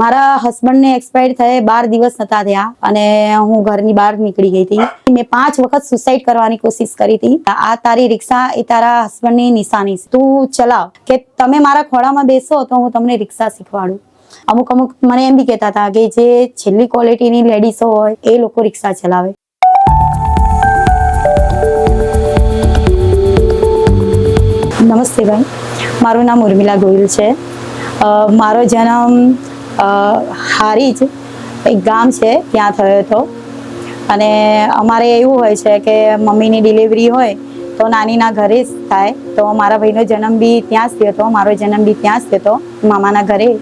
મારા હસબન્ડને એક્સપાયર થયે બાર દિવસ નતા થયા અને હું ઘરની બહાર નીકળી ગઈ હતી. મેં પાંચ વખત સુસાઇડ કરવાની કોશિશ કરી હતી. આ તારી રિક્ષા એ તારા હસબન્ડની નિશાની. તું ચલાવ. કે તમે મારા ખોળામાં બેસો તો હું તમને રિક્ષા શીખવાડું. અમુક અમુક મને એમ બી કહેતા હતા કે જે છેલ્લી ક્વોલિટીની લેડીઝો હોય, એ લોકો રિક્ષા ચલાવે. નમસ્તે ભાઈ મારું નામ ઉર્મિલા ગોહિલ છે. મારો જન્મ અ, હારીજ એક ગામ છે ત્યાં થયો હતો. અને અમારે એવું હોય છે કે મમ્મીની ડિલિવરી હોય તો નાનીના ઘરે જ થાય. તો મારા ભાઈનો જન્મ બી ત્યાં જ થયો હતો મારો જન્મ બી ત્યાં જ થયો હતો મામાના ઘરે.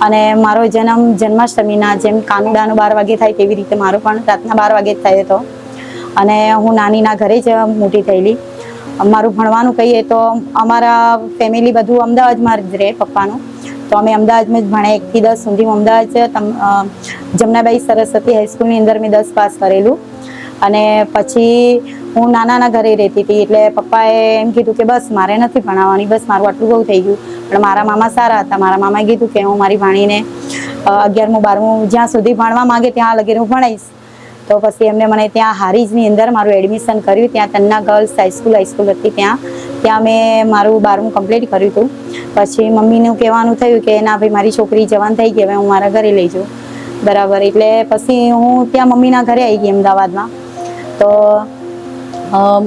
અને મારો જન્મ જન્માષ્ટમીના જેમ કાનુડાનું બાર વાગે થાય તેવી રીતે મારો પણ રાતના બાર વાગે જ થયો હતો. અને હું નાનીના ઘરે જ મોટી થયેલી. મારું ભણવાનું કહીએ તો અમારા ફેમિલી બધું અમદાવાદમાં જ રહે પપ્પાનું. તો અમે અમદાવાદમાં જ ભણે, એકથી દસ સુધી હું અમદાવાદ જમનાબાઈ સરસ્વતી હાઈસ્કૂલની અંદર મેં દસ પાસ કરેલું. અને પછી હું નાનાના ઘરે રહેતી હતી એટલે પપ્પાએ એમ કીધું કે બસ મારે નથી ભણાવવાની, બસ મારું આટલું બહુ થઈ ગયું. પણ મારા મામા સારા હતા. મારા મામાએ કીધું કે હું મારી ભાણીને અગિયારમું, બારમું જ્યાં સુધી ભણવા માંગે ત્યાં લગી હું ભણાવીશ તો પછી એમને મને ત્યાં હારીજની અંદર મારું એડમિશન કર્યું. ત્યાં તન્ના ગર્લ્સ હાઈસ્કૂલ હાઈસ્કૂલ હતી ત્યાં. ત્યાં મેં મારું બારમું કમ્પ્લીટ કર્યું હતું. પછી મમ્મીનું કહેવાનું થયું કે, ના ભાઈ, મારી છોકરી જવાન થઈ ગઈ, હવે હું મારા ઘરે લઈ જાઉં. બરાબર, એટલે પછી હું ત્યાં મમ્મીના ઘરે આવી ગઈ અમદાવાદમાં. તો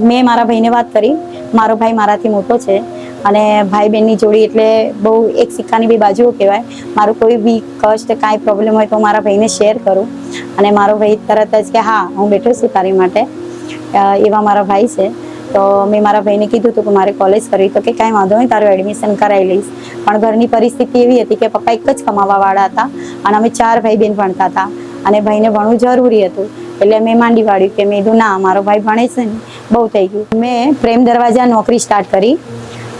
મેં મારા ભાઈને વાત કરી. મારો ભાઈ મારાથી મોટો છે. અને ભાઈ બહેનની જોડી એટલે બહુ એક સિક્કાની બે બાજુઓ કહેવાય. મારું કોઈ બી કષ્ટ, કાંઈ પ્રોબ્લેમ હોય તો મારા ભાઈને શેર કરું. અને મારો ભાઈ તરત જ કે, હા, હું બેઠો છું તારી માટે. એવા મારા ભાઈ છે. તો મેં મારા ભાઈને કીધું હતું કે મારે કોલેજ કરવી તો કે કાંઈ વાંધો નહીં, તારું એડમિશન કરાવી લઈશ. પણ ઘરની પરિસ્થિતિ એવી હતી કે પપ્પા એક જ કમાવાવાળા હતા અને અમે ચાર ભાઈ બહેન ભણતા હતા. અને ભાઈને ભણવું જરૂરી હતું. એટલે મેં માંડી વાળ્યું કે મેં કીધું, ના, મારો ભાઈ ભણે છે ને. બહુ થઈ ગયું. મેં પ્રેમ દરવાજા નોકરી સ્ટાર્ટ કરી.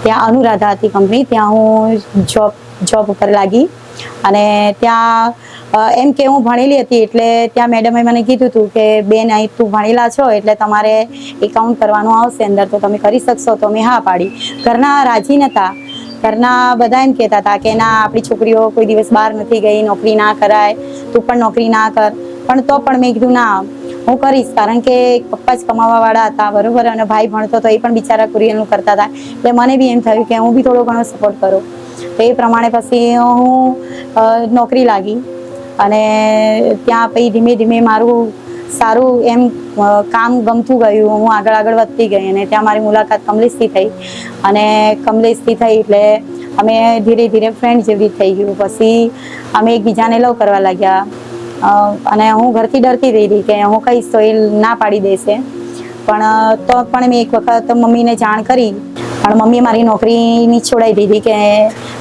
ત્યાં અનુરાધા હતી કંપની, ત્યાં હું જોબ જોબ ઉપર લાગી. અને ત્યાં એમ કે હું ભણેલી હતી એટલે ત્યાં મેડમે મને કીધું હતું કે, બેન, અહીં તું ભણેલા છો એટલે તમારે એકાઉન્ટ કરવાનું આવશે અંદર, તો તમે કરી શકશો. તો મેં હા પાડી. ઘરના રાજી નહોતા ઘરના બધા એમ કહેતા હતા કે, ના, આપણી છોકરીઓ કોઈ દિવસ બહાર નથી ગઈ, નોકરી ના કરાય. તું પણ નોકરી ના કર. પણ તો પણ મેં કીધું, ના હું કરીશ, કારણ કે પપ્પા જ કમાવા વાળા હતા, બરોબર, અને ભાઈ ભણતો તો એ પણ બિચારા કુરિયરનું કરતા હતા. એટલે મને બી એમ થયું કે હું બી થોડો ઘણો સપોર્ટ કરું. તો એ પ્રમાણે પછી હું નોકરી લાગી. અને ત્યાં પછી ધીમે ધીમે મારું સારું એમ કામ ગમતું ગયું. હું આગળ આગળ વધતી ગઈ અને ત્યાં મારી મુલાકાત કમલેશથી થઈ. અને કમલેશથી થઈ એટલે અમે ધીરે ધીરે ફ્રેન્ડ જેવી થઈ ગયું. પછી અમે એકબીજાને લવ કરવા લાગ્યા. અને હું ઘરથી ડરતી રહી હતી કે હું કહીશ તો એ ના પાડી દેશે. પણ તો પણ મેં એક વખત મમ્મીને જાણ કરી. પણ મમ્મીએ મારી નોકરીની છોડાવી દીધી કે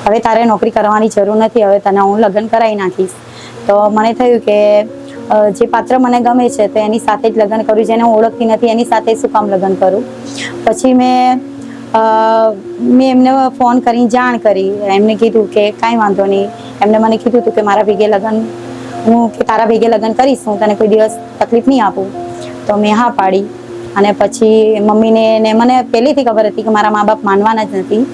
હવે તારે નોકરી કરવાની જરૂર નથી, હવે તને હું લગ્ન કરાવી નાખીશ. તો મને થયું કે જે પાત્ર મને ગમે છે તો એની સાથે જ લગ્ન કરું, જેને હું ઓળખતી નથી એની સાથે શું કામ લગ્ન કરું. પછી મેં મેં એમને ફોન કરી જાણ કરી. એમને કીધું કે કાંઈ વાંધો નહીં. એમને મને કીધું હતું કે મારા ભેગે લગ્ન હું કે તારા ભેગે લગ્ન કરીશ, હું તને કોઈ દિવસ તકલીફ નહીં આપું. તો મેં હા પાડી. અને પછી મમ્મીને ને મને પહેલેથી ખબર હતી કે મારા મા બાપ માનવાના જ નથી.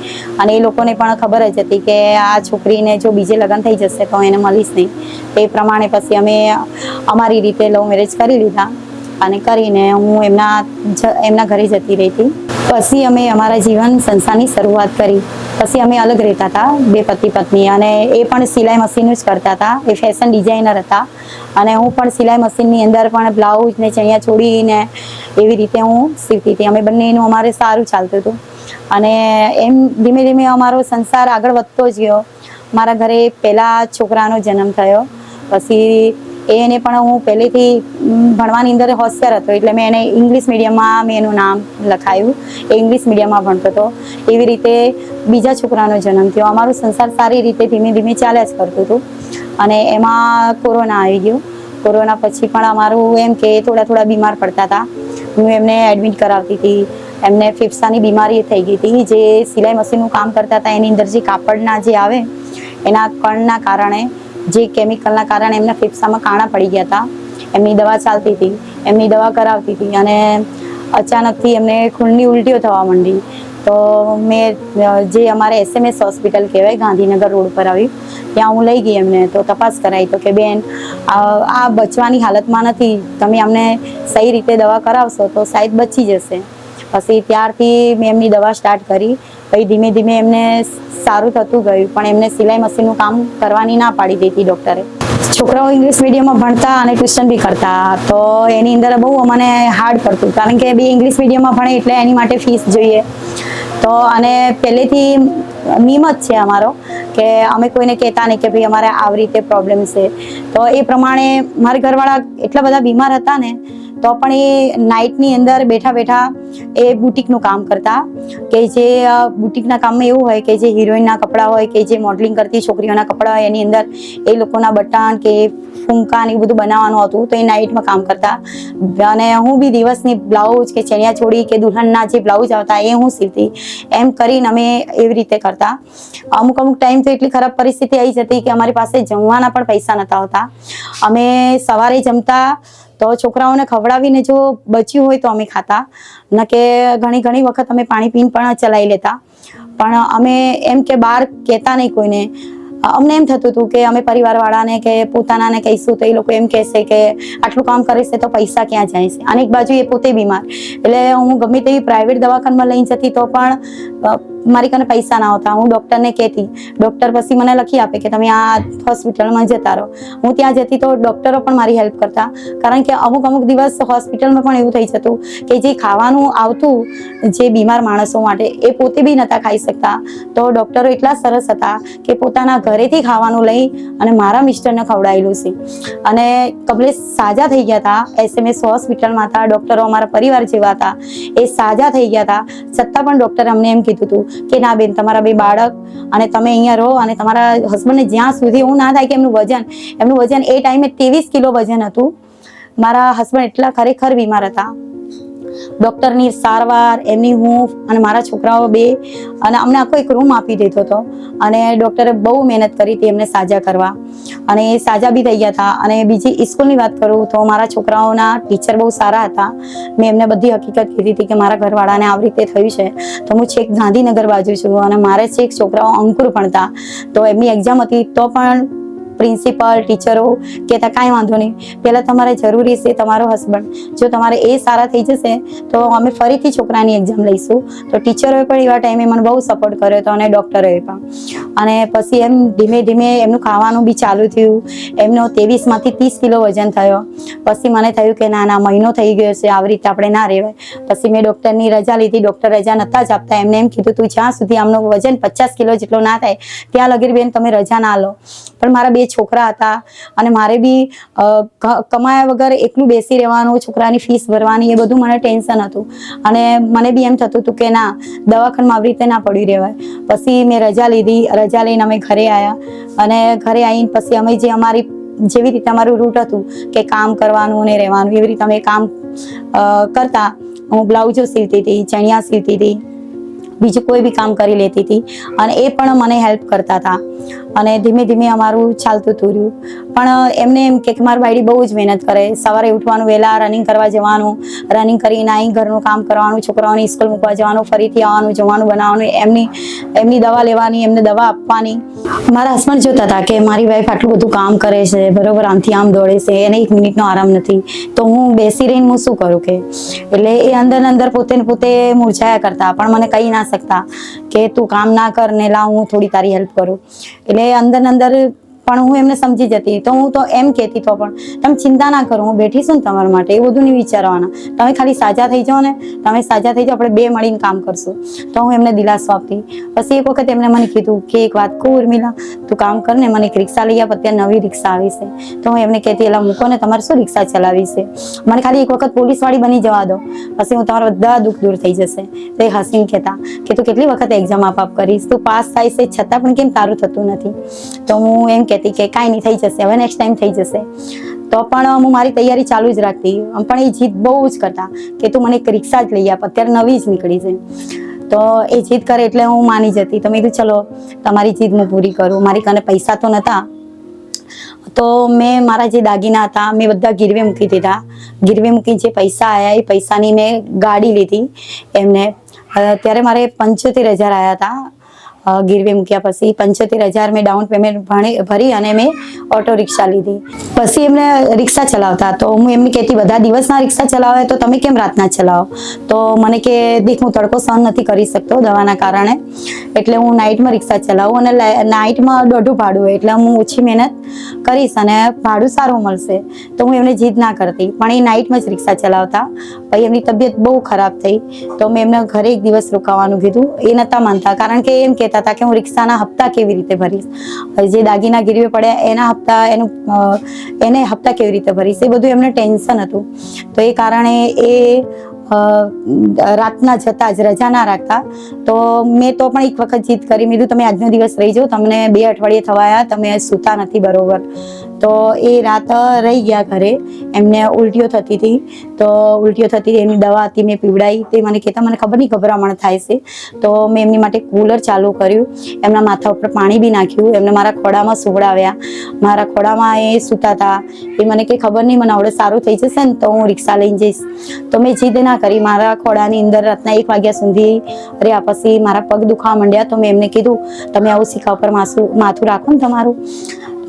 અને એ લોકોને પણ ખબર જ હતી કે આ છોકરીને જો બીજે લગ્ન થઈ જશે તો એને મળીશ નહીં. તે પ્રમાણે પછી અમે અમારી રીતે લવ મેરેજ કરી લીધા. અને કરીને હું એમના એમના ઘરે જતી રહી હતી. પછી અમે અમારા જીવન સંસારની શરૂઆત કરી. પછી અમે અલગ રહેતા હતા, બે પતિ પત્ની અને એ પણ સિલાઈ મશીન જ કરતા હતા. એ ફેશન ડિઝાઇનર હતા. અને હું પણ સિલાઈ મશીનની અંદર પણ બ્લાઉઝ ને ચણિયા છોડીને એવી રીતે હું સીવતી હતી. અમે બંનેનું અમારે સારું ચાલતું હતું. અને એમ ધીમે ધીમે અમારો સંસાર આગળ વધતો જ ગયો. મારા ઘરે પહેલાં છોકરાનો જન્મ થયો. પછી એને પણ હું પહેલેથી ભણવાની અંદર હોશિયાર હતો. એટલે મેં એને ઇંગ્લિશ મીડિયમમાં મેં એનું નામ લખાયું. એ ઇંગ્લિશ મીડિયમમાં ભણતો હતો. એવી રીતે બીજા છોકરાનો જન્મ થયો. અમારો સંસાર સારી રીતે ધીમે ધીમે ચાલ્યા જ કરતું હતું. અને એમાં કોરોના આવી ગયો. કોરોના પછી પણ અમારું એમ કે થોડા થોડા બીમાર પડતા હતા. હું એમને એડમિટ કરાવતી હતી. એમને ફેફસાની બીમારી થઈ ગઈ હતી. જે સિલાઈ મશીનનું કામ કરતા હતા. એની અંદર જે કાપડના જે આવે, એના કણના કારણે જે કેમિકલના કારણે એમના ફેફસામાં કાણા પડી ગયા હતા. એમની દવા ચાલતી હતી, એમની દવા કરાવતી હતી અને અચાનકથી એમને ખૂનની ઉલટીઓ થવા માંડી. તો મેં જે અમારે એસએમએસ હોસ્પિટલ કહેવાય, ગાંધીનગર રોડ પર આવી ત્યાં હું લઈ ગઈ એમને. તો તપાસ કરાવી તો કે, બેન આ બચવાની હાલતમાં નથી. તમે અમને સહી રીતે દવા કરાવશો તો શાયદ બચી જશે. પછી ત્યારથી મેં એમની દવા સ્ટાર્ટ કરી. પછી ધીમે ધીમે એમને સારું થતું ગયું, પણ એમને સિલાઈ મશીનનું કામ કરવાની ના પાડી દીધી ડૉક્ટરે. છોકરાઓ ઇંગ્લિશ મીડિયમમાં ભણતા અને ટ્યુશન બી કરતા, તો એની અંદર બહુ અમને હાર્ડ પડતું, કારણ કે બી ઇંગ્લિશ મીડિયમમાં ભણે એટલે એની માટે ફીસ જોઈએ. તો અને પહેલેથી નિયમ જ છે અમારો, કે અમે કોઈને કહેતા નહીં કે ભાઈ અમારે આવી રીતે પ્રોબ્લેમ છે. તો એ પ્રમાણે મારા ઘરવાળા એટલા બધા બીમાર હતા ને તો પણ એ નાઇટની અંદર બેઠા બેઠા એ બુટિકનું કામ કરતા. કે જે બુટિકના કામમાં એવું હોય કે જે હિરોઈનના કપડાં હોય, કે જે મોડલિંગ કરતી છોકરીઓના કપડાં હોય, એની અંદર એ લોકોના બટન કે ફૂંકા ને બધું બનાવવાનું હતું, તો એ નાઇટમાં કામ કરતા. અને હું બી દિવસની બ્લાઉઝ કે ચણિયા ચોળી કે દુલ્હનના જે બ્લાઉઝ આવતા, એ હું સીવતી. એમ કરીને અમે એવી રીતે કરતા. અમુક અમુક ટાઈમ તો એટલી ખરાબ પરિસ્થિતિ આવી જતી કે અમારી પાસે જમવાના પણ પૈસા નહોતા હોતા. અમે સવારે જમતા તો છોકરાઓને ખવડાવીને જો બચ્યું હોય તો અમે ખાતા. ન કે ઘણી ઘણી વખત અમે પાણી પીને પણ ચલાવી લેતા. પણ અમે એમ કે બહાર કહેતા નહીં કોઈને. અમને એમ થતું હતું કે અમે પરિવારવાળાને કે પોતાનાને કહીશું તો એ લોકો એમ કહેશે કે આટલું કામ કરે છે તો પૈસા ક્યાં જાય છે. અને એક બાજુ એ પોતે બીમાર. એટલે હું ગમે તેવી પ્રાઇવેટ દવાખાનામાં લઈને જતી તો પણ મારી કને પૈસા ના આવતા. હું ડૉક્ટરને કહેતી, ડૉક્ટર પછી મને લખી આપે કે તમે આ હોસ્પિટલમાં જતા રહો. હું ત્યાં જતી તો ડૉક્ટરો પણ મારી હેલ્પ કરતા. કારણ કે અમુક અમુક દિવસ હોસ્પિટલમાં પણ એવું થઈ જતું કે જે ખાવાનું આવતું, જે બીમાર માણસો માટે, એ પોતે બી નહોતા ખાઈ શકતા. તો ડૉક્ટરો એટલા સરસ હતા કે પોતાના ઘરેથી ખાવાનું લઈ અને મારા મિસ્ટરને ખવડાવેલું છે. અને કમલેશ સાજા થઈ ગયા હતા. એસએમએસ હોસ્પિટલમાં હતા. ડૉક્ટરો અમારા પરિવાર જેવા હતા. એ સાજા થઈ ગયા હતા. છતાં પણ ડૉક્ટરે અમને એમ કીધું હતું કે ના બેન, તમારા બે બાળક અને તમે અહીંયા રહો અને તમારા હસબન્ડને જ્યાં સુધી એવું ના થાય કે એમનું વજન એમનું વજન એ ટાઈમે ત્રેવીસ કિલો વજન હતું. મારા હસબન્ડ એટલા ખરેખર બીમાર હતા. ડૉક્ટરની સારવાર, એમની હું અને મારા છોકરાઓ બે. અને અમને આખો એક રૂમ આપી દીધો હતો. અને ડૉક્ટરે બહુ મહેનત કરી હતી એમને સાજા કરવા. અને એ સાજા બી થઈ ગયા હતા. અને બીજી સ્કૂલની વાત કરું તો મારા છોકરાઓના ટીચર બહુ સારા હતા. મેં એમને બધી હકીકત કીધી હતી કે મારા ઘરવાળાને આવી રીતે થયું છે. તો હું છેક ગાંધીનગર બાજુ છું અને મારે છેક છોકરાઓ અંકુર ભણતા. તો એમની એક્ઝામ હતી તો પણ પ્રિન્સિપલ, ટીચરો કહેતા કાંઈ વાંધો નહીં. પહેલાં તમારે જરૂરી છે તમારો હસબન્ડ જો તમારે એ સારા થઈ જશે, તો અમે ફરીથી છોકરાની એક્ઝામ લઈશું. તો ટીચરોએ પણ એવા ટાઈમે મને બહુ સપોર્ટ કર્યો હતો અને ડૉક્ટરોએ પણ. અને પછી એમ ધીમે ધીમે એમનું ખાવાનું બી ચાલુ થયું. એમનો ત્રેવીસમાંથી ત્રીસ કિલો વજન થયો. પછી મને થયું કે ના ના, મહિનો થઈ ગયો છે, આવી રીતે આપણે ના રહેવાય પછી મેં ડૉક્ટરની રજા લીધી. ડૉક્ટર રજા નહોતા જ આપતા. એમને એમ કીધું, તું જ્યાં સુધી આમનું વજન પચાસ કિલો જેટલો ના થાય, ત્યાં લગીર બેન તમે રજા ના લો. પણ મારા બે છોકરા હતા અને મારે બી કમાયા વગર એકલું બેસી રહેવાનું, છોકરાની ફીસ ભરવાની એ બધું મને ટેન્શન હતું. અને મને બી એમ થતું હતું કે ના, દવાખાનામાં આવી રીતે ના પડી રહેવાય. પછી મેં રજા લીધી, રજા લઈને અમે ઘરે આવ્યા અને ઘરે આવીને પછી અમે જે અમારી, જેવી રીતે અમારું રૂટ હતું કે કામ કરવાનું અને રહેવાનું, એવી રીતે અમે કામ કરતા. હું બ્લાઉઝો સીવતી હતી, ચણિયા સીવતી હતી. બીજું કોઈ બી કામ કરી લેતી હતી. અને એ પણ મને હેલ્પ કરતા હતા. અને ધીમે ધીમે અમારું ચાલતું હતું રહ્યું. પણ એમને એમ કે મારા ભાઈડી બહુ જ મહેનત કરે. સવારે ઉઠવાનું, વહેલા રનિંગ કરવા જવાનું રનિંગ કરીને આવી ઘરનું કામ કરવાનું, છોકરાઓની સ્કૂલ મૂકવા જવાનું, ફરીથી આવવાનું જવાનું બનાવવાનું, એમની એમની દવા લેવાની, એમને દવા આપવાની. મારા હસબન્ડ જોતા હતા કે મારી વાઈફ આટલું બધું કામ કરે છે, બરોબર, આમથી આમ દોડે છે, એને એક મિનિટનો આરામ નથી. તો હું બેસી રહીને હું શું કરું કે? એટલે એ અંદર અંદર પોતે પોતે મૂર્છાયા કરતા, પણ મને કહી ના શકતા કે તું કામ ના કર ને લા, હું થોડી તારી હેલ્પ કરું. એટલે અંદર અંદર પણ હું એમને સમજી જતી. તો હું તો એમ કહેતી, તો પણ તમે ચિંતા ના કરો, હું બેઠી છું ને તમારા માટે, એ બધું નહીં વિચારવાના. તમે ખાલી સાજા થઈ જાઓ ને, તમે સાજા થઈ જાઓ, આપણે બે મળીને કામ કરશું. તો હું એમને દિલાસો આપતી. પછી એક વખત એમને મને કીધું કે, એક વાત કહું ઉર્મિલા, તું કામ કર ને, મને એક રિક્ષા લઈ આપ અત્યારે નવી રિક્ષા આવી છે. તો હું એમને કહેતી, એલા, મૂકો ને, તમારે શું રિક્ષા ચલાવી છે? મને ખાલી એક વખત પોલીસવાળી બની જવા દો, પછી હું તમારા બધા દુઃખ દૂર થઈ જશે. તો એ હસીને કહેતા કે, તું કેટલી વખત એક્ઝામ આપ આપ કરીશ? તું પાસ થાય છે, છતાં પણ કેમ તારું થતું નથી? તો હું એમ કહેતી કે કાંઈ નહીં થઈ જશે, હવે નેક્સ્ટ ટાઈમ થઈ જશે. તો પણ હું મારી તૈયારી ચાલુ જ રાખતી. પણ એ જીદ બહુ જ કરતા કે તું મને એક રિક્ષા જ લઈ આપ, અત્યારે નવી જ નીકળી છે. તો એ જીદ કરે એટલે હું માની જતી. તો મેં કીધું, ચલો, તમારી જીદ હું પૂરી કરું. મારી કને પૈસા તો નહોતા તો મેં મારા જે દાગીના હતા, મેં બધા ગીરવે મૂકી દીધા. ગીરવે મૂકીને જે પૈસા આવ્યા એ પૈસાની મેં ગાડી લીધી એમને. ત્યારે મારે પંચોતેર હજાર આવ્યા હતા. ગીરવે મૂક્યા પછી પંચોતેર હજાર મેં ડાઉન પેમેન્ટ ભરી અને મેં ઓટો રિક્ષા લીધી. પછી એમને રિક્ષા ચલાવતા. તો હું એમને કહેતી, બધા દિવસના રિક્ષા ચલાવે તો તમે કેમ રાતના ચલાવો? તો મને કે, દેખ, હું તડકો સહન નથી કરી શકતો દવાના કારણે. એટલે હું નાઇટમાં રિક્ષા ચલાવું અને નાઇટમાં દોઢું ભાડું હોય. એટલે હું ઓછી મહેનત કરીશ અને ભાડું સારું મળશે. તો હું એમને જીદ ના કરતી. પણ એ નાઇટમાં જ રિક્ષા ચલાવતા. પછી એમની તબિયત બહુ ખરાબ થઈ. તો મેં એમને ઘરે એક દિવસ રોકાવાનું કીધું. એ નતા માનતા. કારણ કે એમ કહેતા હતા કે હું રિક્ષાના હપ્તા કેવી રીતે ભરીશ? જે દાગીના ગીરવે પડ્યા, એના હપ્તા, એનું એને હપ્તા કેવી રીતે ભરીશ? એ બધું એમને ટેન્શન હતું. તો એ કારણે એ રાતના જતા જ રજા ના રાખતા. તો મેં તો પણ એક વખત જીત કરી. મેં કીધું, તમે આજનો દિવસ રહી જાઓ. તમને બે અઠવાડિયે થવાયા. તમે સૂતા નથી બરોબર. તો એ રાત રહી ગયા ઘરે. એમને ઉલટીઓ થતી હતી. તો ઉલટીઓ થતી હતી એની દવા હતી, મેં પીવડાવી તે મને કહેતા, મને ખબર નહીં, ગભરામણ થાય છે. તો મેં એમની માટે કુલર ચાલુ કર્યું. એમના માથા ઉપર પાણી બી નાખ્યું. એમને મારા ખોડામાં સુવડાવ્યા. મારા ખોડામાં એ સૂતા હતા. એ મને કે, ખબર નહીં, મને આવડે સારું થઈ જશે ને તો હું રિક્ષા લઈને જઈશ. તો મેં જીદ ના કરી. મારા ખોડાની અંદર રાતના એક વાગ્યા સુધી રહ્યા. પછી મારા પગ દુખાવા માંડ્યા તો મેં એમને કીધું, તમે આવું શીખા ઉપર માથું માથું રાખો ને તમારું.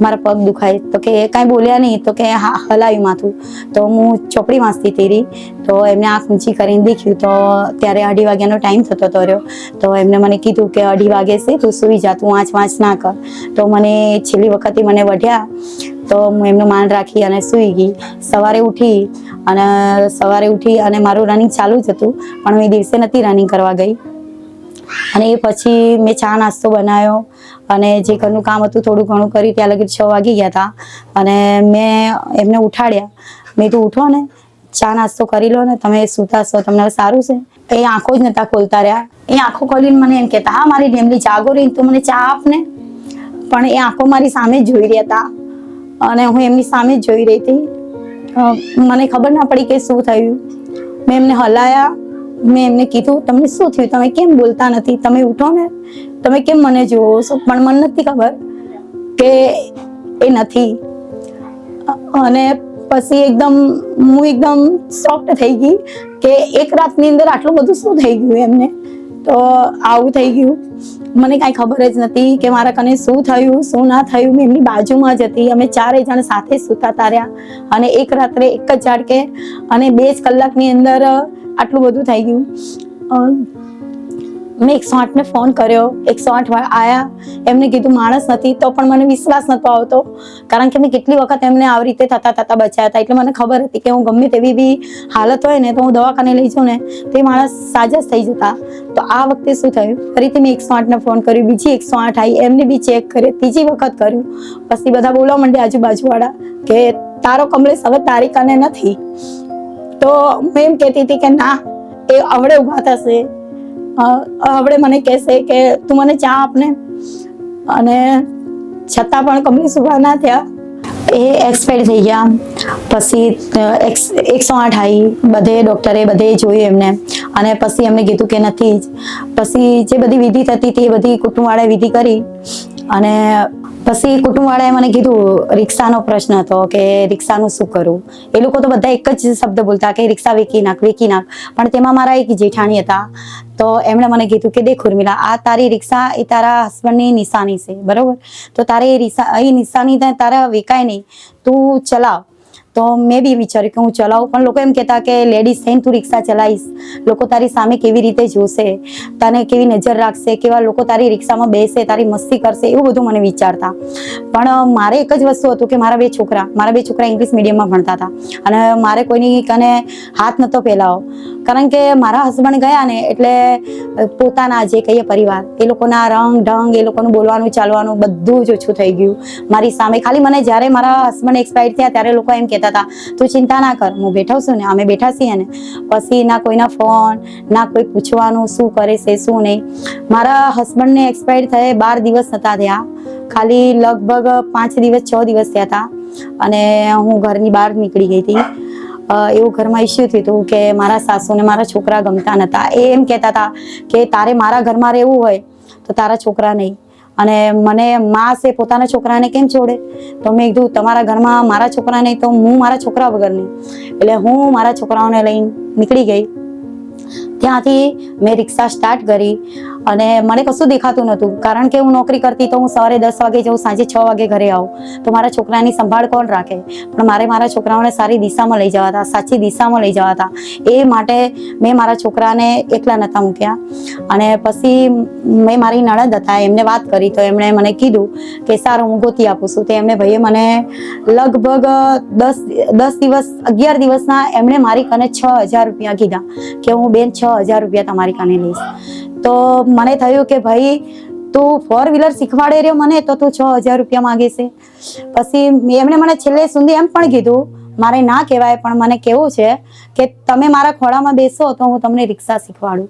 મારા પગ દુખાય. તો કે કાંઈ બોલ્યા નહીં. તો કે હલાવ્યું માથું. તો હું ચોપડી વાંચતી હતી તો એમને આંખ ઊંચી કરીને દેખ્યું. તો ત્યારે અઢી વાગ્યાનો ટાઈમ થતો હતો રહ્યો. તો એમને મને કીધું કે અઢી વાગે છે, તું સૂઈ જા, તું વાંચ વાંચ ના કર. તો મને છેલ્લી વખતે મને વઢ્યા. તો હું એમનું માન રાખી અને સૂઈ ગઈ. સવારે ઉઠી અને સવારે ઉઠી અને મારું રનિંગ ચાલુ જ હતું. પણ હું એ દિવસે નથી રનિંગ કરવા ગઈ. અને એ પછી મેં ચા નાસ્તો બનાવ્યો. અને જે ઘરનું કામ હતું થોડું ઘણું કર્યું ત્યાં લગી છ વાગી ગયા હતા અને મેં એમને ઉઠાડ્યા. મેં તો ઉઠો ને, ચા નાસ્તો કરી લો ને, તમે સૂતા છો, તમને સારું છે. એ આંખો જ નતા ખોલતા રહ્યા. એ આંખો ખોલીને મને એમ કહેતા, હા, મારી ડેમલી જાગો રહી તું મને ચા આપ ને. પણ એ આંખો મારી સામે જ જોઈ રહ્યા હતા અને હું એમની સામે જ જોઈ રહી હતી. મને ખબર ના પડી કે શું થયું. મેં એમને હલાયા. મેં એમને કીધું, તમને શું થયું? તમે કેમ બોલતા નથી? તમે ઉઠો ને. તમે કેમ મને જુઓ છો? પણ મને નથી ખબર કે એ નથી. અને પછી એકદમ, હું એકદમ સોફ્ટ થઈ ગઈ કે એક રાતની અંદર આટલું બધું શું થઈ ગયું એમને? તો આવું થઈ ગયું. મને કાંઈ ખબર જ નથી કે મારા કને શું થયું, શું ના થયું. મેં એમની બાજુમાં જ હતી. અમે ચારે જણ સાથે સૂતા તાર્યા અને એક રાત્રે એક જ ઝાડકે અને બે જ કલાકની અંદર આટલું બધું થઈ ગયું. મેં એકસો આઠને ફોન કર્યો. એકસો આઠ આયા. એમને કીધું, માણસ નથી. તો પણ મને વિશ્વાસ નહોતો આવતો. કારણ કે મેં કેટલી વખત એમને આવી રીતે થતા થતા બચાયા હતા. એટલે મને ખબર હતી કે હું ગમે તેવી બી હાલત હોય ને, તો હું દવાખાને લઈ જાઉં ને, તે માણસ સાજા થઈ જતા. તો આ વખતે શું થયું? ફરીથી મેં એકસો આઠને ફોન કર્યો. બીજી એકસો આઠ આવી એમને બી ચેક કર્યો. ત્રીજી વખત કર્યું. પછી બધા બોલવા માંડ્યા આજુબાજુવાળા કે, તારો કમલેશ હવે તારી કને નથી. તો હું એમ કહેતી હતી કે, ના, એ અવળે ઊભા થશે. આવડે મને કહેશે કે તું મને ચા આપને. અને છતાં પણ કમલેશ સુભા ના થયા. એ એક્સપાયર થઈ ગયા. પછી એકસો આઠ આવી બધે ડૉક્ટરે બધે જોયું એમને. અને પછી એમને કીધું કે નથી જ. પછી જે બધી વિધિ થતી હતી, એ બધી કુટુંબવાળાએ વિધિ કરી. અને પછી કુટુંબવાળાએ મને કીધું, રિક્ષાનો પ્રશ્ન હતો કે રિક્ષાનું શું કરું? એ લોકો તો બધા એક જ શબ્દ બોલતા કે, રિક્ષા વેકી નાખ વેકી નાખ. પણ તેમાં મારા એક જેઠાણી હતા. તો એમણે મને કીધું કે, દેખ ઉર્મિલા, આ તારી રિક્ષા એ તારા હસબન્ડની નિશાની છે, બરાબર? તો તારે એ રિક્ષા, એ નિશાની તારા વેકાય નહીં. તું ચલાવ. તો મેં બી વિચાર્યું કે હું ચલાવું. પણ લોકો એમ કહેતા કે લેડીઝ થઈને તું રિક્ષા ચલાવીશ. લોકો તારી સામે કેવી રીતે જોશે? તને કેવી નજર રાખશે? કેવા લોકો તારી રિક્ષામાં બેસે, તારી મસ્તી કરશે? એવું બધું મને વિચારતા. પણ મારે એક જ વસ્તુ હતું કે મારા બે છોકરા, મારા બે છોકરા ઇંગ્લિશ મીડિયમમાં ભણતા હતા. અને મારે કોઈની કને હાથ નહોતો ફેલાવો. કારણ કે મારા હસબન્ડ ગયા ને, એટલે પોતાના જે કહીએ પરિવાર, એ લોકોના રંગ, ઢંગ, એ લોકોનું બોલવાનું, ચાલવાનું બધું જ ઓછું થઈ ગયું. મારી સામે ખાલી મને જ્યારે મારા હસબન્ડ એક્સપાયર થયા, ત્યારે લોકો એમ કહેતા હતા, તું ચિંતા ના કર, હું બેઠો છું ને, અમે બેઠા છીએ ને. પછી ના કોઈના ફોન ના કોઈ પૂછવાનું શું કરે છે, શું નહીં. મારા હસબન્ડને એક્સપાયર થયે બાર દિવસ નતા થયા. ખાલી લગભગ પાંચ દિવસ, છ દિવસ થયા હતા. અને હું ઘરની બહાર નીકળી ગઈ હતી. એવું ઘરમાં ઇસ્યુ થયું હતું કે મારા સાસુને મારા છોકરા ગમતા નહોતા એ એમ કહેતા હતા કે તારે મારા ઘરમાં રહેવું હોય તો તારા છોકરા નહીં. અને મને માં છે પોતાના છોકરાને કેમ છોડે? તો મેં કીધું, તમારા ઘરમાં મારા છોકરા નહીં, તો હું મારા છોકરા વગર નહીં એટલે હું મારા છોકરાઓને લઈને નીકળી ગઈ. ત્યાંથી મેં રિક્ષા સ્ટાર્ટ કરી. અને મને કશું દેખાતું નહોતું. કારણ કે હું નોકરી કરતી તો હું સવારે દસ વાગે જઉં, સાંજે છ વાગે ઘરે આવું. તો મારા છોકરાની સંભાળ કોણ રાખે? પણ મારે મારા છોકરાઓને સારી દિશામાં લઈ જવા હતા સાચી દિશામાં લઈ જવા હતા એ માટે મેં મારા છોકરાને એકલા નહોતા મૂક્યા. અને પછી મેં મારી નણંદ હતા, એમને વાત કરી તો એમણે મને કીધું કે સારું, હું ગોતી આપું છું. તો એમને ભાઈએ મને લગભગ દસ દસ દિવસ, અગિયાર દિવસના એમણે મારી કને છ હજાર રૂપિયા કીધા કે હું બેન છ હજાર રૂપિયા તમારી કને લઈશ. તો મને થયું કે ભાઈ, તું ફોર વ્હીલર શીખવાડે રહ્યો મને, તો તું છ હજાર રૂપિયા માગે છે પછી એમણે મને છેલ્લે સુધી એમ પણ કીધું, મારે ના કહેવાય, પણ મને કેવું છે કે તમે મારા ખોળામાં બેસો તો હું તમને રિક્ષા શીખવાડું.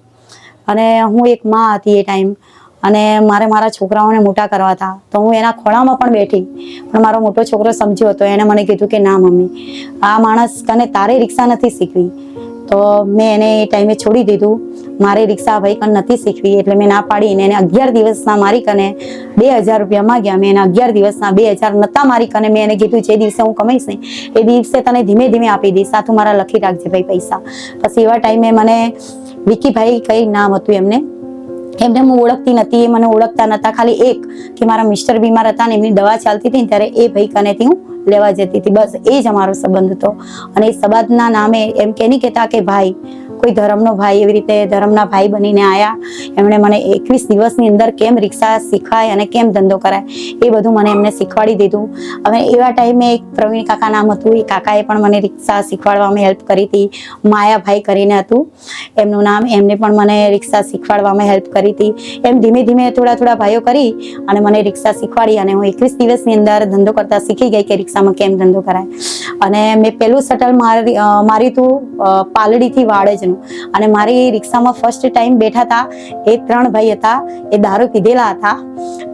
અને હું એક માં હતી એ ટાઈમ અને મારે મારા છોકરાઓને મોટા કરવા હતા. તો હું એના ખોળામાં પણ બેઠી. પણ મારો મોટો છોકરો સમજ્યો હતો એણે મને કીધું કે, ના મમ્મી, આ માણસ કને તારે રિક્ષા નથી શીખવી. તો મેં એને એ ટાઈમે છોડી દીધું. મારે રિક્ષા ભાઈ કણ નથી શીખવી, એટલે મેં ના પાડીને એને અગિયાર દિવસના મારી કને બે હજાર રૂપિયા માગ્યા. મેં એને અગિયાર દિવસના બે હજાર નતા મારી કને. મેં એને કીધું, જે દિવસે હું કમાઈશ ને, એ દિવસે તને ધીમે ધીમે આપી દઈશ. સાથું મારા લખી રાખજે ભાઈ પૈસા. પછી એવા ટાઈમે મને વિકીભાઈ કઈ નામ હતું એમને એમને હું ઓળખતી નથી, એ મને ઓળખતા નતા. ખાલી એક કે મારા મિસ્ટર બીમાર હતા ને એમની દવા ચાલતી હતી ત્યારે એ ભાઈ કનેથી હું લેવા જતી હતી. બસ એ જ અમારો સંબંધ હતો. અને એ સંબંધના નામે એમ કે નહીં કહેતા કે, ભાઈ કોઈ ધર્મનો ભાઈ એવી રીતે ધર્મના ભાઈ બનીને આવ્યા એમણે મને એકવીસ દિવસની અંદર કેમ રિક્ષા શીખાય અને કેમ ધંધો કરાય એ બધું મને એમને શીખવાડી દીધું. હવે એવા ટાઈમે એક પ્રવીણ કાકા નામ હતું. એ કાકાએ પણ મને રિક્ષા શીખવાડવામાં હેલ્પ કરી હતી. માયાભાઈ કરીને હતું. એમનું નામ એમને પણ મને રિક્ષા શીખવાડવામાં હેલ્પ કરી હતી. એમ ધીમે ધીમે થોડા થોડા ભાઈઓ કરી અને મને રિક્ષા શીખવાડી અને હું એકવીસ દિવસની અંદર ધંધો કરતા શીખી ગઈ કે રિક્ષામાં કેમ ધંધો કરાય. અને મેં પહેલું શટલ મારી અ, માર્યું હતું અ, પાલડીથી અને મારી રિક્ષામાં ફર્સ્ટ ટાઈમ બેઠા હતા. એ ત્રણ ભાઈ હતા. એ દારૂ પીધેલા હતા.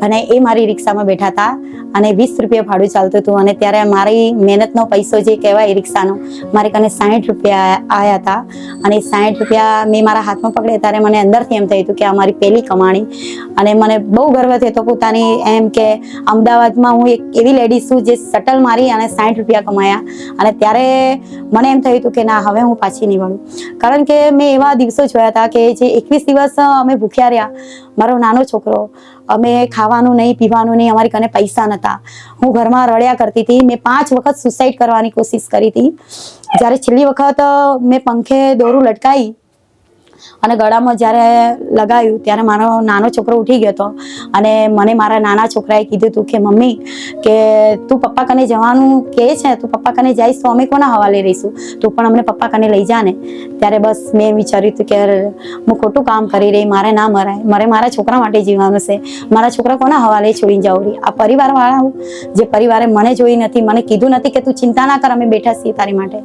અને એ મારી રિક્ષામાં બેઠા હતા. અને વીસ રૂપિયા ભાડું ચાલતું હતું અને ત્યારે મારી મહેનતનો પૈસો જે કહેવાય રિક્ષાનો, મારી કને સાઠ રૂપિયા આવ્યા હતા. અને સાઠ રૂપિયા મેં મારા હાથમાં પકડે ત્યારે મને અંદરથી એમ થયું હતું કે આ મારી પહેલી કમાણી. અને મને બહુ ગર્વ થયો પોતાની એમ કે અમદાવાદમાં હું એક એવી લેડીઝ છું જે શટલ મારી અને સાઠ રૂપિયા કમાયા. અને ત્યારે મને એમ થયું હતું કે ના, હવે હું પાછી નહીં વળું કારણ કે મેં એવા દિવસો જોયા હતા કે જે એકવીસ દિવસ અમે ભૂખ્યા રહ્યા. મારો નાનો છોકરો અમે ખાવાનું નહીં પીવાનું નહીં અમારી કને પૈસા નહોતા હું ઘરમાં રડ્યા કરતી હતી મેં પાંચ વખત સુસાઇડ કરવાની કોશિશ કરી હતી. જ્યારે છેલ્લી વખત મેં પંખે દોરું લટકાઈ અને ગળામાં જ્યારે લગાવ્યું ત્યારે મારો નાનો છોકરો ઉઠી ગયો હતો. અને મને મારા નાના છોકરાએ કીધું હતું કે, મમ્મી, કે તું પપ્પા કને જવાનું કહે છે? તું પપ્પા કને જઈશ તો અમે કોના હવાલે રહીશું? તું પણ અમને પપ્પા કને લઈ જા ને. ત્યારે બસ મેં વિચાર્યું હતું કે હું ખોટું કામ કરી રહી, મારે ના મરાય. મારે મારા છોકરા માટે જીવવાનું છે. મારા છોકરા કોના હવાલે છોડીને જાઉં રહી? આ પરિવારવાળા જે પરિવારે મને જોઈ નથી, મને કીધું નથી કે તું ચિંતા ના કર, અમે બેઠા છીએ તારી માટે.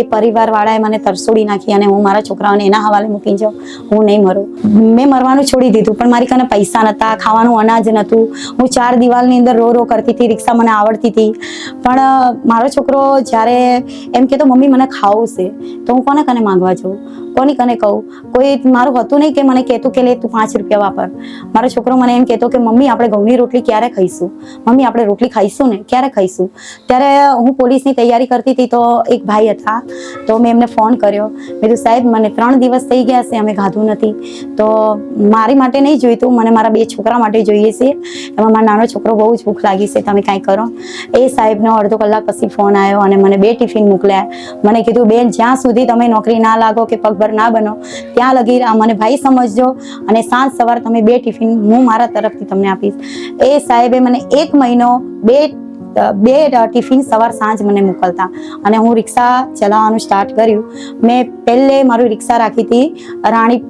એ પરિવારવાળાએ મને તરસોડી નાખી અને હું મારા છોકરાઓને એના હવાલે મૂકી જાઉં હું નહીં મરું. મેં મરવાનું છોડી દીધું, પણ મારી કને પૈસા નહોતા ખાવાનું અનાજ નહોતું હું ચાર દિવાલની અંદર રો રો કરતી હતી, રિક્ષા મને આવડતી હતી. પણ મારો છોકરો જ્યારે એમ કહેતો, મમ્મી, મને ખાવું છે. તો હું કોને કને માંગવા જાઉં? કોની કને કહું? કોઈ મારું હતું નહીં કે મને કહેતું કે લે તું પાંચ રૂપિયા વાપર. મારો છોકરો મને એમ કહેતો કે મમ્મી, આપણે ઘઉંની રોટલી ક્યારે ખાઈશું? મમ્મી, આપણે રોટલી ખાઈશું ને? ક્યારે ખાઈશું? ત્યારે હું પોલીસની તૈયારી કરતી હતી તો એક ભાઈ હતા, તો મેં એમને ફોન કર્યો. મેં કીધું, સાહેબ, મને ત્રણ દિવસ થઈ ગયા છે, અમે ખાધું નથી. તો મારી માટે નહીં જોઈતું, મને મારા બે છોકરા માટે જોઈએ છે. એમાં મારો નાનો છોકરો બહુ જ ભૂખ લાગી છે, તમે કાંઈ કરો. એ સાહેબનો અડધો કલાક પછી ફોન આવ્યો અને મને બે ટિફિન મોકલ્યા. મને કીધું, બેન, જ્યાં સુધી તમે નોકરી ના લાગો કે પગભર ના બનો. ત્યાં લગી મને ભાઈ સમજજો અને સાંજ સવાર તમે બે ટિફિન હું મારા તરફથી તમને આપીશ. એ સાહેબે મને એક મહિનો બે બે ટિફિન સવાર સાંજ મને મોકલતા. અને હું રિક્ષા ચલાવવાનું સ્ટાર્ટ કર્યું. મેં પહેલે મારું રિક્ષા રાખી હતી રાણી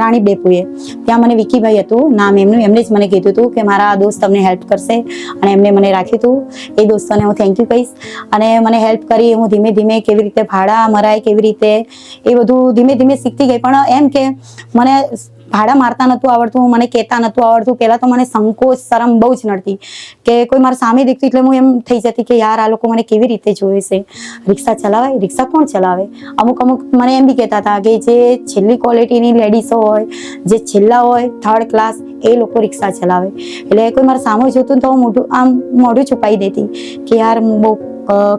રાણી ડેપુએ ત્યાં મને વિકીભાઈ હતું, નામ એમનું, એમણે જ મને કીધું હતું કે મારા દોસ્ત તમને હેલ્પ કરશે. અને એમને મને રાખ્યું હતું. એ દોસ્તોને હું થેન્ક યુ કહીશ. અને મને હેલ્પ કરી, હું ધીમે ધીમે કેવી રીતે ભાડા મરાય, કેવી રીતે એ બધું ધીમે ધીમે શીખતી ગઈ. પણ એમ કે મને ભાડા મારતા નહોતું આવડતું, મને કહેતા નહોતું આવડતું. પહેલાં તો મને સંકોચ, શરમ બહુ જ નડતી કે કોઈ મારા સામે દેખતું એટલે હું એમ થઈ જતી કે યાર આ લોકો મને કેવી રીતે જોવે છે? રિક્ષા ચલાવે રિક્ષા કોણ ચલાવે? અમુક અમુક મને એમ બી કહેતા હતા કે જે છેલ્લી ક્વોલિટીની લેડીઝો હોય, જે છેલ્લા હોય થર્ડ ક્લાસ એ લોકો રિક્ષા ચલાવે. એટલે કોઈ મારા સામે જોતું તો હું મોઢું, આમ મોઢું છુપાઈ દેતી કે યાર બહુ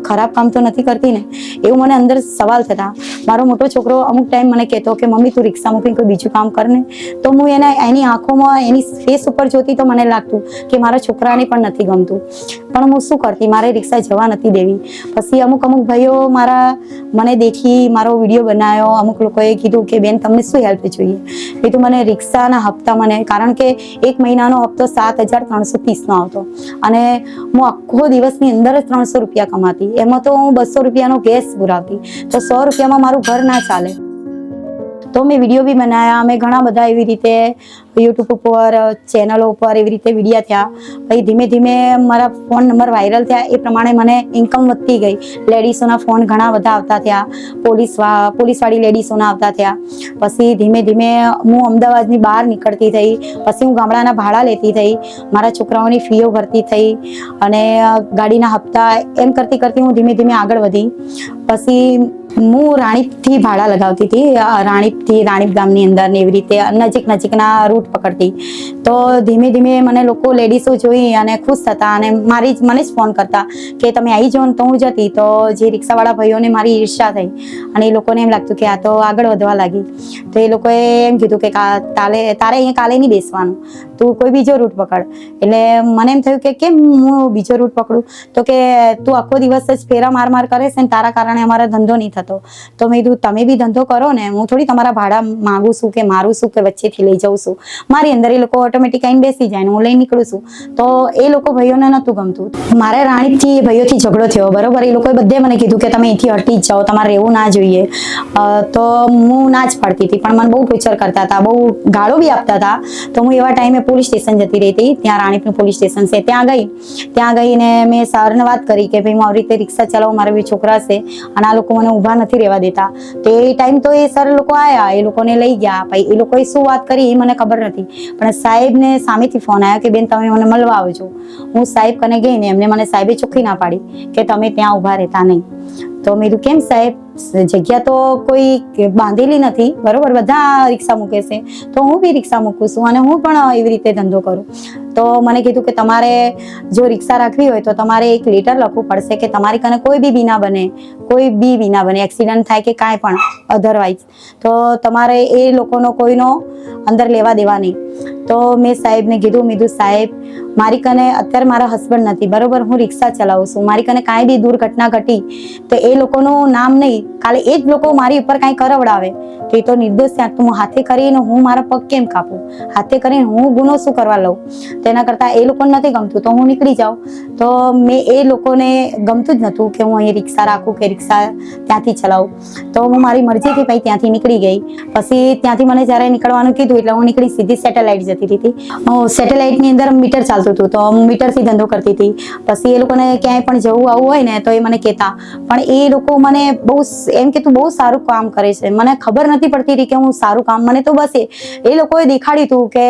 ખરાબ કામ તો નથી કરતી ને? એવું મને અંદર સવાલ થતા. મારો મોટો છોકરો અમુક ટાઈમ મને કહેતો કે, મમ્મી, તું રિક્ષા મૂકીને કોઈ બીજું કામ કર ને. તો હું એના એની આંખોમાં, એની ફેસ ઉપર જોતી તો મને લાગતું કે, મારા છોકરાને પણ નથી ગમતું. પણ હું શું કરતી? મારે રિક્ષા જવા નથી દેવી. પછી અમુક અમુક ભાઈઓ મારા મને દેખી, મારો વીડિયો બનાવ્યો અમુક લોકોએ કીધું કે, બેન, તમને શું હેલ્પ જોઈએ? તો મને રિક્ષાના હપ્તા મને કારણ કે એક મહિનાનો હપ્તો સાત હજાર ત્રણસો ત્રીસનો આવતો. અને હું આખો દિવસની અંદર જ ત્રણસો રૂપિયા કમાતી. એમાં તો હું બસો રૂપિયાનો ગેસ પુરાવતી. તો સો રૂપિયામાં મારું ઘર ના ચાલે. તો મેં વીડિયો બી બનાવ્યા અમે ઘણા બધા એવી રીતે યુટ્યુબ ઉપર ચેનલો ઉપર એવી રીતે વિડીયા થયા. પછી ધીમે ધીમે મારા ફોન નંબર વાયરલ થયા. એ પ્રમાણે મને ઇન્કમ વધતી ગઈ. લેડીઝોના ફોન ઘણા બધા આવતા થયા. પોલીસ પોલીસવાળી લેડીઝોના આવતા થયા. પછી ધીમે ધીમે હું અમદાવાદની બહાર નીકળતી થઈ. પછી હું ગામડાના ભાડા લેતી થઈ. મારા છોકરાઓની ફીઓ ભરતી થઈ. અને ગાડીના હપ્તા એમ કરતી કરતી હું ધીમે ધીમે આગળ વધી. પછી હું રાણીપથી ભાડા લગાવતી હતી. રાણીપથી, રાણીપ ગામની અંદર ને એવી રીતે નજીક નજીકના રૂટ પકડતી. તો ધીમે ધીમે મને લોકો લેડીઝો જોઈ અને ખુશ થતા અને મારી મને જ ફોન કરતા કે તમે આવી જાઓ ને તો હું જતી. તો જે રિક્ષાવાળા ભાઈઓને મારી ઈર્ષા થઈ અને એ લોકોને એમ લાગતું કે આ તો આગળ વધવા લાગી. તો એ લોકોએ એમ કીધું કે કા- તાલે, તારે અહીંયા કાલે નહીં બેસવાનું. તું કોઈ બીજો રૂટ પકડ. એટલે મને એમ થયું કે કેમ હું બીજો રૂટ પકડું? તો કે તું આખો દિવસ જ ફેરા માર માર કરે છે ને તારા કારણે અમારો ધંધો નહીં થતો. તો મેં કીધું, તમે બી ધંધો કરો ને, હું થોડી તમારા ભાડા માગું છું કે મારું શું કે વચ્ચેથી લઈ જાઉં છું. મારી અંદર એ લોકો ઓટોમેટિક આવીને બેસી જાય ને હું લઈ નીકળું છું. તો એ લોકો ભાઈઓને નહોતું ગમતું. મારે રાણીપથી એ ભાઈઓથી ઝઘડો થયો. બરોબર, એ લોકોએ બધે મને કીધું કે તમે અહીંથી હટી જ જાઓ, તમારે રહેવું ના જોઈએ. તો હું ના જ પાડતી હતી, પણ મને બહુ ટોર્ચર કરતા હતા, બહુ ગાળો બી આપતા હતા. તો હું એવા ટાઈમે પોલીસ સ્ટેશન જતી રહી હતી, ત્યાં રાણીપનું પોલીસ સ્ટેશન છે. ત્યાં ગઈ, ત્યાં ગઈને મેં સરને વાત કરી કે ભાઈ હું આવી રીતે રિક્ષા ચલાવું, મારા બે છોકરા છે, અને આ લોકો મને ઊભા નથી રહેવા દેતા. તો એ ટાઈમ તો એ સર લોકો આવ્યા એ લોકોને લઈ ગયા. પછી એ લોકોએ શું વાત કરી એ મને ખબર નથી. પણ સાહેબને સામેથી ફોન આવ્યો કે, બેન, તમે મને મળવા આવજો. હું સાહેબ કને ગઈ ને એમને મને સાહેબે ચોખ્ખી ના પાડી કે, તમે ત્યાં ઊભા રહેતા નહીં. તો મેં કેમ સાહેબ? જગ્યા તો કોઈ બાંધેલી નથી. બરોબર, બધા રિક્ષા મૂકે છે. તો હું બી રિક્ષા મૂકું છું અને હું પણ એવી રીતે ધંધો કરું. તો મને કીધું કે તમારે જો રિક્ષા રાખવી હોય તો તમારે એક લેટર લખવું પડશે કે તમારી કને કોઈ બી વિના બને, કોઈ બી વિના બને એક્સિડન્ટ થાય કે કાંઈ પણ અધરવાઇઝ તો તમારે એ લોકોનો કોઈનો અંદર લેવા દેવા નહીં. તો મેં સાહેબને કીધું મીધું સાહેબ, મારી કને અત્યારે મારા હસબન્ડ નથી. બરોબર, હું રિક્ષા ચલાવું છું. મારી કને કાંઈ બી દુર્ઘટના ઘટી, તો એ લોકોનું નામ નહીં. કાલે એ જ લોકો મારી ઉપર કાંઈ કરવડાવે. તો એ તો નિર્દોષ ત્યાં તો હું હાથે કરીને હું મારા પગ કેમ કાપું? હાથે કરીને હું ગુનો શું કરવા લઉં? તેના કરતાં એ લોકોને નથી ગમતું. તો હું નીકળી જાઉં. તો મેં એ લોકોને ગમતું જ નહોતું કે હું અહીં રિક્ષા રાખું કે રિક્ષા ત્યાંથી ચલાવું. તો હું મારી મરજીથી ભાઈ ત્યાંથી નીકળી ગઈ. પછી ત્યાંથી મને જ્યારે નીકળવાનું કીધું એટલે હું નીકળી સીધી સેટેલાઇટ જતી હતી સેટેલાઇટની અંદર મીટર ચાલતું હતું તો હું મીટરથી ધંધો કરતી હતી. પછી એ લોકોને ક્યાંય પણ જવું આવવું હોય ને તો એ મને કહેતા. પણ એ લોકો મને બહુ એમ કે તું બહુ સારું કામ કરે છે. મને ખબર નથી પડતી હતી કે હું સારું કામ, મને તો બસ એ લોકોએ દેખાડ્યું હતું કે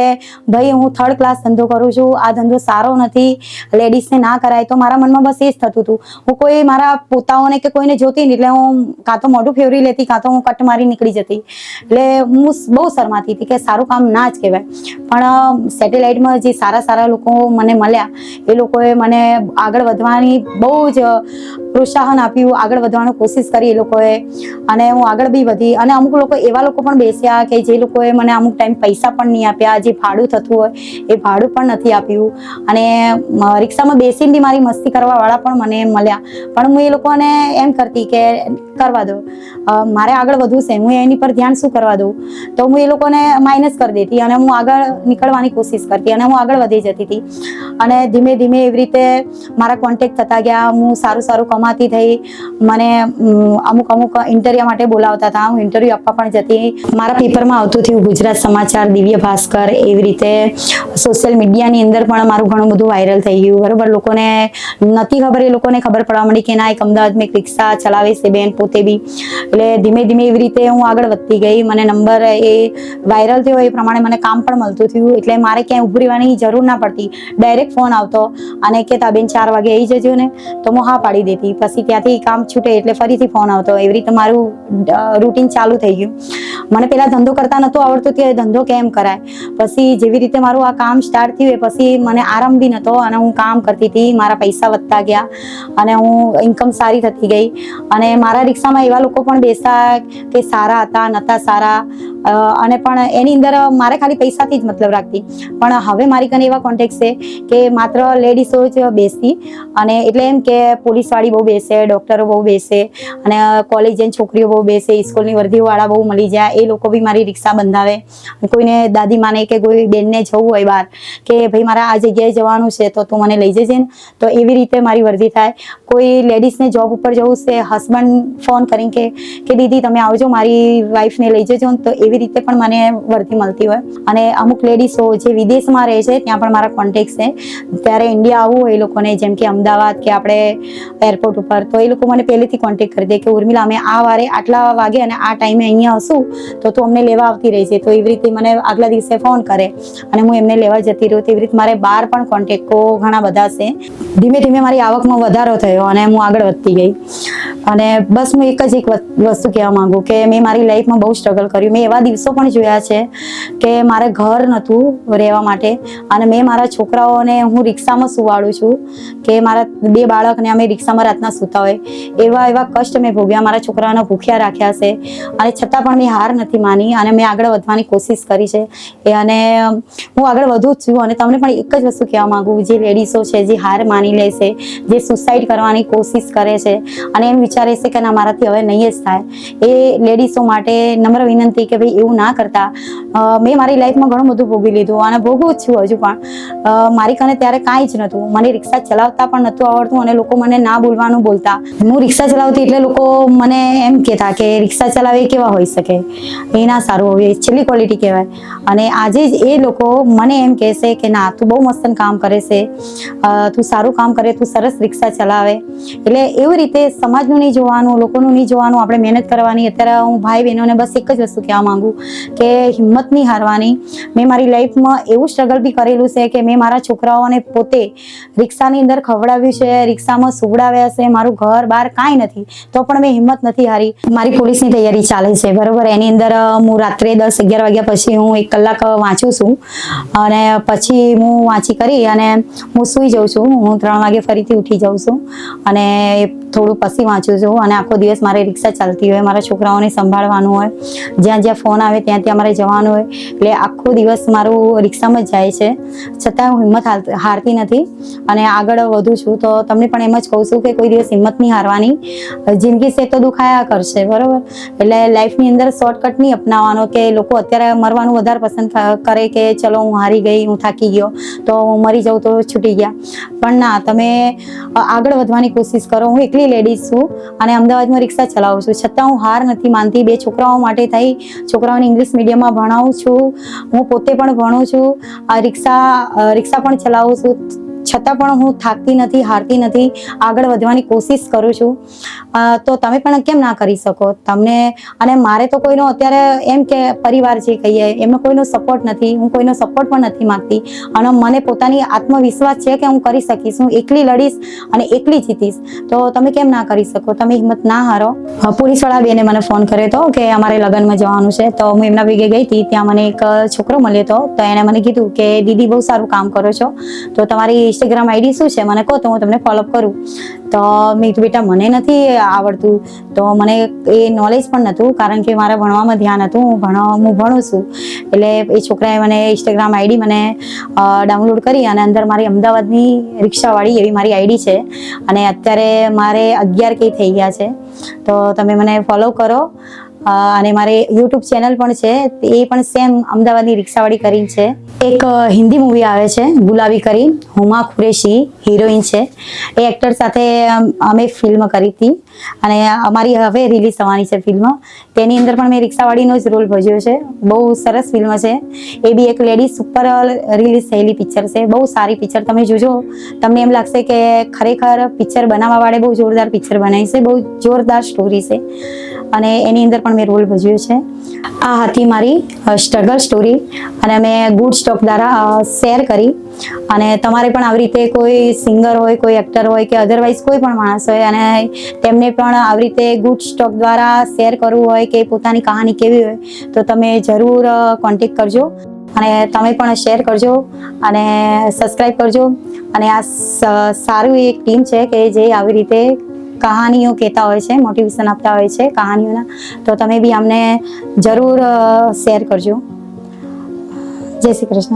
ભાઈ હું થર્ડ ક્લાસ ધંધો કરું છું, આ ધંધો સારો નથી લેડીઝને ના કરાય, તો મારા મનમાં બસ એ જ થતું હતું. હું કોઈ મારા પોતાઓને કે કોઈને જોતી નહીં એટલે હું કાં તો મોઢું ફેરવી લેતી, કાં તો હું કટ મારી નીકળી જતી. એટલે હું બહુ શરમાતી હતી કે સારું કામ ના જ કહેવાય. પણ સેટેલાઇટમાં જે સારા સારા લોકો મને મળ્યા, એ લોકોએ મને આગળ વધવાની બહુ જ પ્રોત્સાહન આપ્યું, આગળ વધવાની કોશિશ કરી એ લોકોએ. અને હું આગળ બી વધી. અને અમુક લોકો એવા લોકો પણ બેસ્યા કે જે લોકોએ મને અમુક ટાઈમ પૈસા પણ નહીં આપ્યા. જે ભાડું થતું હોય એ ભાડું પણ નથી આપ્યું. અને રિક્ષામાં બેસીને બી મારી મસ્તી કરવા વાળા પણ મને મળ્યા. પણ હું એ લોકોને એમ કરતી કે, કરવા દો. મારે આગળ વધવું છે. હું એની પર ધ્યાન શું કરવા દઉં? તો હું એ લોકોને માઇનસ કરી દેતી અને હું આગળ નીકળવાની કોશિશ કરતી અને હું આગળ વધી જતી હતી. અને ધીમે ધીમે એવી રીતે મારા કોન્ટેક્ટ થતા ગયા. હું સારું સારું કમાતી થઈ મને અમુક અમુક ઇન્ટરવ્યુ માટે બોલાવતા હતા. હું ઇન્ટરવ્યૂ આપવા પણ જતી. મારા પેપરમાં આવતું થયું ગુજરાત સમાચાર, દિવ્ય ભાસ્કર એવી રીતે. સોશિયલ મીડિયાની અંદર પણ મારું ઘણું બધું વાયરલ થઈ ગયું. બરાબર? લોકોને નથી ખબર, એ લોકોને ખબર પડવા માંડી કે ના, એક અમદાવાદમાં એક રિક્ષા ચલાવે છે બેન, પોતે બી. એટલે ધીમે ધીમે એવી રીતે હું આગળ વધતી ગઈ. મને નંબર એ વાયરલ થયો. એ પ્રમાણે મને કામ પણ મળતું થયું. એટલે મારે ક્યાંય ઊભી રહેવાની જરૂર ના પડતી. ડાયરેક્ટ ફોન આવતો અને કહેતા, બેન, ચાર વાગે આવી જજો ને તો હું હા પાડી દેતી. પછી ત્યાંથી કામ છૂટે એટલે ફરીથી ફોન આવતો. એવી રીતે મારું રૂટીન ચાલુ થઈ ગયું. મને પેલા ધંધો કરતા નહોતો આવડતું કે ધંધો કેમ કરાય? પછી જેવી રીતે મારું આ કામ સ્ટાર્ટ થયું પછી મને આરામ બી નહોતો અને હું કામ કરતી હતી, મારા પૈસા વધતા ગયા અને હું ઇન્કમ સારી થતી ગઈ. અને મારા રિક્ષામાં એવા લોકો પણ બેસતા કે સારા હતા, નહોતા સારા. અને પણ એની અંદર મારે ખાલી પૈસાથી જ મતલબ રાખતી. પણ હવે મારી કને એવા કોન્ટેક્ટ છે કે માત્ર લેડીઝો જ બેસતી અને એટલે એમ કે પોલીસવાળી બહુ બેસે, ડૉક્ટરો બહુ બેસે અને કોલેજ જઈને છોકરીઓ બહુ બેસે, સ્કૂલની વર્દીઓવાળા બહુ મળી જાય, એ લોકો બી મારી રિક્ષા બંધાવે. કોઈને દાદી માને કે કોઈ બેનને જવું હોય બહાર કે ભાઈ મારે આ જગ્યાએ જવાનું છે તો તું મને લઈ જજે ને, તો એવી રીતે મારી વર્દી થાય. કોઈ લેડીઝને જોબ ઉપર જવું છે હસબન્ડ ફોન કરીને કે કે દીદી, તમે આવજો, મારી વાઈફને લઈ જજો ને, તો એવી રીતે પણ મને વર્દી મળતી હોય. અને અમુક લેડીઝો જે વિદેશમાં રહે છે, ત્યાં પણ મારા કોન્ટેક્ટ છે. ત્યારે ઇન્ડિયા આવવું હોય એ લોકોને, જેમ કે અમદાવાદ કે આપણે એરપોર્ટ ઉપર. તો એ લોકો મને પહેલેથી કોન્ટેક્ટ કરી દે કે, ઉર્મિલા, અમે આ વારે આટલા વાગે અને આ ટાઈમે અહીંયા હશું, તો તું અમને લેવા આવતી રહેજે. તો એવી રીતે મને આગલા દિવસે ફોન કરે અને હું એમને લેવા જતી રહું. તેવી રીતે મારે બહાર પણ કોન્ટેક્ટો ઘણા બધા છે. ધીમે ધીમે મારી આવકમાં વધારો થયો અને હું આગળ વધતી ગઈ. અને બસ હું એક જ એક વસ્- વસ્તુ કહેવા માંગુ કે, મેં મારી લાઈફમાં બહુ સ્ટ્રગલ કર્યું. મેં એવા દિવસો પણ જોયા છે કે મારે ઘર નહોતું રહેવા માટે અને મેં મારા છોકરાઓને હું રિક્ષામાં સુવાડું છું કે મારા બે બાળકને અમે રિક્ષામાં રાતના સૂતા હોય. એવા એવા કષ્ટ મેં ભોગ્યા, મારા છોકરાઓને ભૂખ્યા રાખ્યા છે. અને છતાં પણ મેં હાર નથી માની અને મેં આગળ વધવાની કોશિશ કરી છે. એ અને હું આગળ વધુ છું અને તમને પણ એક જ વસ્તુ કહેવા માંગુ, જે લેડીઝો છે, જે હાર માની લે છે, જે સુસાઇડ કરવાની કોશિશ કરે છે અને એમ વિચારે છે કે ના, મારાથી હવે નહીં જ થાય. એ લેડીઝો માટે નમ્ર વિનંતી કે ભાઈ એવું ના કરતા. મેં મારી લાઈફમાં ઘણું બધું ભોગવી લીધું અને ભોગવું જ છું હજુ પણ. મારી કને ત્યારે કાંઈ જ નહોતું. મને રિક્ષા ચલાવતા પણ નહોતું આવડતું અને લોકો મને ના બોલવાનું બોલતા. હું રિક્ષા ચલાવતી એટલે લોકો મને એમ કહેતા કે રિક્ષા ચલાવે કેવા હોઈ શકે? એ ના સારું હોય છેલ્લી ક્વોલિટી કહેવાય. અને આજે જ એ લોકો મને એમ કહેશે કે ના, તું બહુ મસ્ત કામ કરે છે. તું સારું કામ કરે, તું સરસ રિક્ષા ચલાવે. એટલે એવી રીતે સમાજનું નહીં જોવાનું, લોકોનું નહીં જોવાનું, આપણે મહેનત કરવાની. અત્યારે હું ભાઈ બહેનોને બસ એક જ વસ્તુ કહેવા માંગુ કે હિંમત નહીં હારવાની. મેં મારી લાઈફમાં એવું સ્ટ્રગલ બી કરેલું છે કે મેં મારા છોકરાઓને પોતે રિક્ષાની અંદર ખવડાવ્યું છે, રિક્ષામાં સુવડાવ્યા છે મારું ઘર બહાર કાંઈ નથી, તો પણ મેં હિંમત નથી હારી. મારી પોલીસની તૈયારી ચાલે છે. બરોબર, એની અંદર હું રાત્રે દસ અગિયાર વાગ્યા પછી હું એક કલાક વાંચું છું. અને પછી હું વાંચી કરી અને હું સૂઈ જાઉં છું. હું ત્રણ વાગે ફરીથી ઉઠી જાઉં છું અને થોડું પછી વાંચું છું. અને આખો દિવસ મારે રિક્ષા ચાલતી હોય, મારા છોકરાઓને સંભાળવાનું હોય, જ્યાં જ્યાં ફોન આવે ત્યાં ત્યાં મારે જવાનું હોય. એટલે આખો દિવસ મારું રિક્ષામાં જ જાય છે. છતાં હું હિંમત હારતી નથી. અને આગળ વધુ છું, તો તમને પણ એમ જ કહું છું કે કોઈ દિવસ હિંમત નહીં હારવાની. જિંદગી છે તો દુખાયા કરશે, બરોબર? એટલે લાઈફની અંદર શોર્ટકટ નહીં અપનાવવાનો કે લોકો અત્યારે મરવાનું વધારે પસંદ કરે કે ચલો હું હારી ગઈ, હું થાકી ગયો, તો હું મરી જાઉં તો છૂટી ગયા. પણ ના, તમે આગળ વધવાની કોશિશ કરો. હું એકલી લેડીઝ છું અને અમદાવાદમાં રિક્ષા ચલાવું છું. છતાં હું હાર નથી માનતી. બે છોકરાઓ માટે થઈ. છોકરાઓને ઇંગ્લિશ મીડિયમમાં ભણાવું છું. હું પોતે પણ ભણું છું. રિક્ષા રિક્ષા પણ ચલાવું છું. છતાં પણ હું થાકતી નથી, હારતી નથી, આગળ વધવાની કોશિશ કરું છું. તો તમે પણ કેમ ના કરી શકો? તમને, અને મારે તો કોઈનો અત્યારે એમ કે પરિવાર જે કહીએ, એમનો કોઈનો સપોર્ટ નથી, હું કોઈનો સપોર્ટ પણ નથી માગતી. અને મને પોતાની આત્મવિશ્વાસ છે કે હું કરી શકીશ, હું એકલી લડીશ અને એકલી જીતીશ. તો તમે કેમ ના કરી શકો? તમે હિંમત ના હારો. પોલીસવાળા બેને મને ફોન કર્યો હતો કે અમારે લગ્નમાં જવાનું છે. તો હું એમના ભેગે ગઈ હતી, ત્યાં મને એક છોકરો મળ્યો હતો તો એણે મને કીધું કે, દીદી બહુ સારું કામ કરો છો. તો તમારી ઇન્સ્ટાગ્રામ આઈડી શું છે? મને કહો તો હું તમને ફોલોઅપ કરું. તો મેં બેટા, મને નથી આવડતું. તો મને એ નોલેજ પણ નહોતું, કારણ કે મારા ભણવામાં ધ્યાન હતું. હું ભણવા હું ભણું છું. એટલે એ છોકરાએ મને ઇન્સ્ટાગ્રામ આઈડી મને ડાઉનલોડ કરી અને અંદર મારી અમદાવાદની રિક્ષાવાળી એવી મારી આઈડી છે. અને અત્યારે મારે અગિયાર કે થઈ ગયા છે. તો તમે મને ફોલો કરો. અને મારે યુટ્યુબ ચેનલ પણ છે એ પણ સેમ અમદાવાદની રિક્ષાવાળી કરીને છે. એક હિન્દી મૂવી આવે છે ગુલાબી કરી હુમા ખુરેશી હિરોઈન છે. એ એક્ટર સાથે અમ, અમે ફિલ્મ કરી હતી. અને અમારી હવે રિલીઝ થવાની છે ફિલ્મ તેની અંદર પણ મેં રિક્ષાવાળીનો જ રોલ ભજ્યો છે. બહુ સરસ ફિલ્મ છે. એ બી એક લેડીઝ સુપર રિલીઝ થયેલી પિક્ચર છે. બહુ સારી પિક્ચર તમે જોજો. તમને એમ લાગશે કે ખરેખર પિક્ચર બનાવવા વાળે બહુ જોરદાર પિક્ચર બનાવી છે. બહુ જોરદાર સ્ટોરી છે. અને એની અંદર પણ મેં રોલ ભજવ્યો છે. આ હતી મારી સ્ટ્રગલ સ્ટોરી અને મેં ગુડ સ્ટોક દ્વારા શેર કરી. અને તમારે પણ આવી રીતે કોઈ સિંગર હોય, કોઈ એક્ટર હોય કે અધરવાઇઝ કોઈ પણ માણસ હોય અને તેમને પણ આવી રીતે ગુડ સ્ટોક દ્વારા શેર કરવું હોય કે પોતાની કહાની કેવી હોય, તો તમે જરૂર કોન્ટેક કરજો. અને તમે પણ શેર કરજો અને સબસ્ક્રાઈબ કરજો. અને આ સારું એક ટીમ છે કે જે આવી રીતે કહાનીઓ કહેતા હોય છે મોટિવેશન આપતા હોય છે કહાનીઓના, તો તમે બી અમને જરૂર શેર કરજો. જય શ્રી કૃષ્ણ.